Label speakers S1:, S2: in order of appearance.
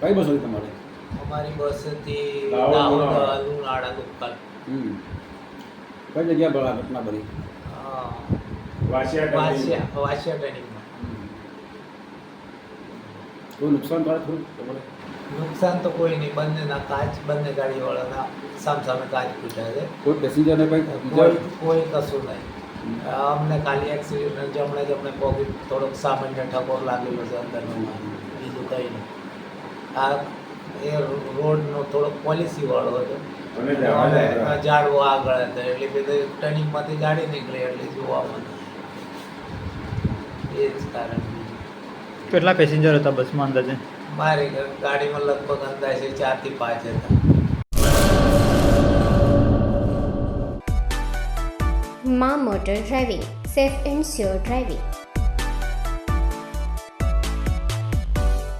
S1: કઈ બસ હતી તમારે?
S2: અમારી બસથી હતી
S3: લુણાવાડા.
S1: હમ. કઈ જગ્યા આ ઘટના બની?
S3: વાસિયા
S2: વાસિયા વાસિયા ટ્રેનિંગમાં
S1: કોઈ નુકસાન થાય થોડું તમારે?
S2: નુકસાન તો કોઈ નહીં બંનેના કાચ બંને ગાડીવાળાના સામસામે કાચ ફૂટ્યા છે.
S1: કોઈ પેસેન્જરને કંઈ
S2: કોઈ કોઈ કશું નહીં. અમને ખાલી એક્સિડન્ટ જમણે જમણે પગ થોડોક સામાન્ય ઠકોર લાગેલો છે અંદરનો. બીજું કંઈ નહીં. આ એ રોડનો થોડોક પોલિસી વાળો હતો. ઝાડવો આગળ હતા એટલે બધે ટર્નિંગમાંથી ગાડી નીકળી એટલે જોવામાં એ જ કારણ.
S4: કેટલા પેસેન્જર હતા બસમાં અંદાજે?
S2: મારી ગાડીમાં લગભગ અંદાજે ચારથી પાંચ હતા.
S5: મા motor driving safe and sure driving.